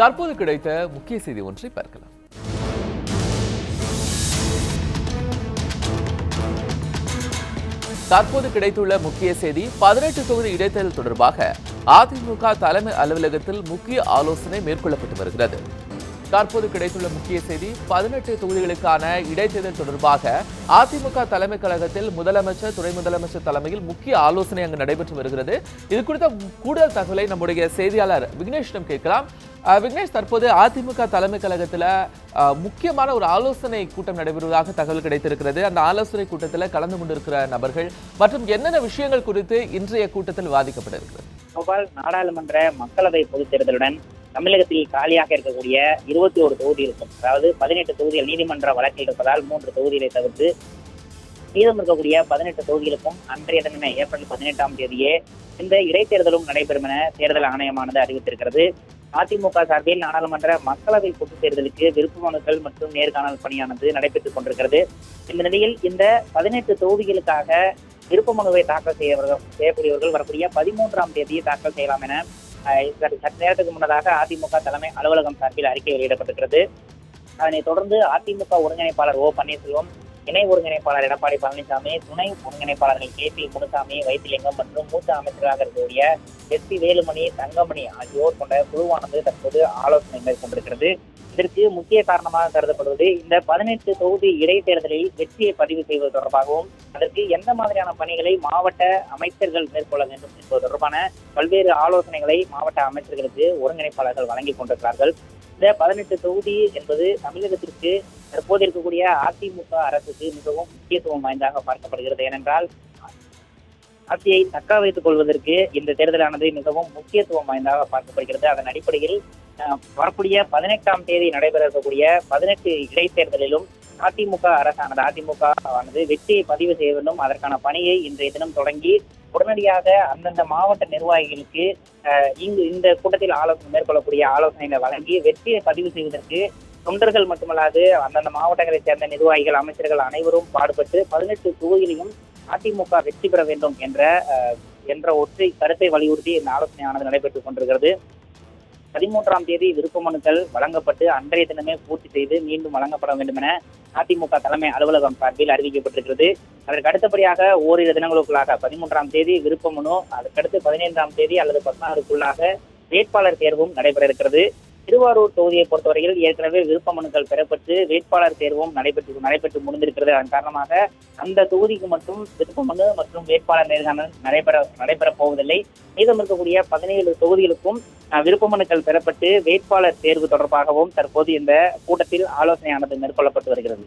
தற்போது கிடைத்த முக்கிய செய்தி ஒன்றை பார்க்கலாம். தற்போது கிடைத்துள்ள முக்கிய செய்தி பதினெட்டு தொகுதி இடைத்தேர்தல் தொடர்பாக அதிமுக தலைமை அலுவலகத்தில் முக்கிய ஆலோசனை மேற்கொள்ளப்பட்டு வருகிறது. தற்போது கிடைத்துள்ள முக்கிய செய்தி பதினெட்டு தொகுதிகளுக்கான இடைத்தேர்தல் தொடர்பாக அதிமுக தலைமை கழகத்தில் முதலமைச்சர் துணை முதலமைச்சர் தலைமையில் முக்கிய ஆலோசனை அங்கு நடைபெற்று வருகிறது. இது குறித்த கூடுதல் தகவலை நம்முடைய செய்தியாளர் விக்னேஷிடம் கேட்கலாம். விக்னேஷ் தற்போது அதிமுக தலைமை கழகத்தில் முக்கியமான ஒரு ஆலோசனை கூட்டம் நடைபெறுவதாக தகவல் கிடைத்திருக்கிறது. அந்த ஆலோசனை கூட்டத்தில் கலந்து கொண்டிருக்கிற நபர்கள் மற்றும் என்னென்ன விஷயங்கள் குறித்து இன்றைய கூட்டத்தில் விவாதிக்கப்பட இருக்கிறது நாடாளுமன்ற மக்களவை பொதுத் தேர்தலுடன் தமிழகத்தில் காலியாக இருக்கக்கூடிய இருபத்தி ஒரு தொகுதி இருக்கும். அதாவது பதினெட்டு தொகுதிகள் நீதிமன்ற வழக்கில் இருப்பதால் மூன்று தொகுதிகளை தவிர்த்து மீதம் இருக்கக்கூடிய பதினெட்டு தொகுதிகளுக்கும் அன்றைய தினமே ஏப்ரல் பதினெட்டாம் தேதியே இந்த இடைத்தேர்தலும் நடைபெறும் என தேர்தல் ஆணையமானது அறிவித்திருக்கிறது. அதிமுக சார்பில் நாடாளுமன்ற மக்களவை பொதுத் தேர்தலுக்கு விருப்ப மனுக்கள் மற்றும் நேர்காணல் பணியானது நடைபெற்றுக் கொண்டிருக்கிறது. இந்த நிலையில் இந்த பதினெட்டு தொகுதிகளுக்காக விருப்ப மனுவை தாக்கல் செய்யவர்கள் செய்யக்கூடியவர்கள் வரக்கூடிய பதிமூன்றாம் தேதி தாக்கல் செய்யலாம் என சற்று சற்று நேரத்துக்கு முன்னதாக அதிமுக தலைமை அலுவலகம் சார்பில் அறிக்கை வெளியிடப்பட்டிருக்கிறது. அதனைத் தொடர்ந்து அதிமுக ஒருங்கிணைப்பாளர் ஓ பன்னீர்செல்வம் இணை ஒருங்கிணைப்பாளர் எடப்பாடி பழனிசாமி துணை ஒருங்கிணைப்பாளர்கள் கே பி முனுசாமி வைத்திலிங்கம் மற்றும் மூத்த அமைச்சராக இருக்கக்கூடிய எஸ் பி வேலுமணி தங்கமணி ஆகியோர் கொண்ட குழுவானது தற்போது ஆலோசனை மேற்கொண்டிருக்கிறது. இதற்கு முக்கிய காரணமாக கருதப்படுவது இந்த பதினெட்டு தொகுதி இடைத்தேர்தலில் வெற்றியை பதிவு செய்வது தொடர்பாகவும் அதற்கு எந்த மாதிரியான பணிகளை மாவட்ட அமைச்சர்கள் மேற்கொள்ள வேண்டும் என்பது தொடர்பான பல்வேறு ஆலோசனைகளை மாவட்ட அமைச்சர்களுக்கு ஒருங்கிணைப்பாளர்கள் வழங்கிக் கொண்டிருக்கிறார்கள். இந்த பதினெட்டு தொகுதி என்பது தமிழகத்திற்கு தற்போது இருக்கக்கூடிய அதிமுக அரசுக்கு மிகவும் முக்கியத்துவம் வாய்ந்ததாக பார்க்கப்படுகிறது. ஏனென்றால் ஆட்சியை தக்க வைத்துக் கொள்வதற்கு இந்த தேர்தலானது மிகவும் முக்கியத்துவம் வாய்ந்ததாக பார்க்கப்படுகிறது. அதன் அடிப்படையில் வரக்கூடிய பதினெட்டாம் தேதி நடைபெற இருக்கக்கூடிய பதினெட்டு இடைத்தேர்தலிலும் அதிமுக அரசானது அதிமுக ஆனது வெற்றியை பதிவு செய்ய வேண்டும். அதற்கான பணியை இன்றைய தினம் தொடங்கி உடனடியாக அந்தந்த மாவட்ட நிர்வாகிகளுக்கு இங்கு இந்த கூட்டத்தில் ஆலோசனை மேற்கொள்ளக்கூடிய ஆலோசனைகளை வழங்கி வெற்றியை பதிவு செய்வதற்கு தொண்டர்கள் மட்டுமல்லாது அந்தந்த மாவட்டங்களைச் சேர்ந்த நிர்வாகிகள் அமைச்சர்கள் அனைவரும் பாடுபட்டு பதினெட்டு தொகுதியிலையும் அதிமுக வெற்றி பெற வேண்டும் என்ற என்ற ஒற்றை கருத்தை வலியுறுத்தி இந்த ஆலோசனையானது நடைபெற்றுக் கொண்டிருக்கிறது. பதிமூன்றாம் தேதி விருப்ப மனுக்கள் வழங்கப்பட்டு அன்றைய தினமே பூர்த்தி செய்து மீண்டும் வழங்கப்பட வேண்டும் என அதிமுக தலைமை அலுவலகம் சார்பில் அறிவிக்கப்பட்டிருக்கிறது. அதற்கு அடுத்தபடியாக ஓரிரு தினங்களுக்குள்ளாக பதிமூன்றாம் தேதி விருப்ப மனு அதற்கடுத்து பதினைந்தாம் தேதி அல்லது பதினாறுக்குள்ளாக வேட்பாளர் தேர்வும் நடைபெற இருக்கிறது. திருவாரூர் தொகுதியை பொறுத்தவரையில் ஏற்கனவே விருப்ப மனுக்கள் பெறப்பட்டு வேட்பாளர் தேர்வும் நடைபெற்று நடைபெற்று முடிந்திருக்கிறது. அதன் காரணமாக அந்த தொகுதிக்கு மட்டும் விருப்ப மனு மற்றும் வேட்பாளர் நேர்காணல் நடைபெற நடைபெறப் போவதில்லை. மீதம் இருக்கக்கூடிய பதினேழு தொகுதிகளுக்கும் விருப்ப மனுக்கள் பெறப்பட்டு வேட்பாளர் தேர்வு தொடர்பாகவும் தற்போது இந்த கூட்டத்தில் ஆலோசனையானது மேற்கொள்ளப்பட்டு வருகிறது.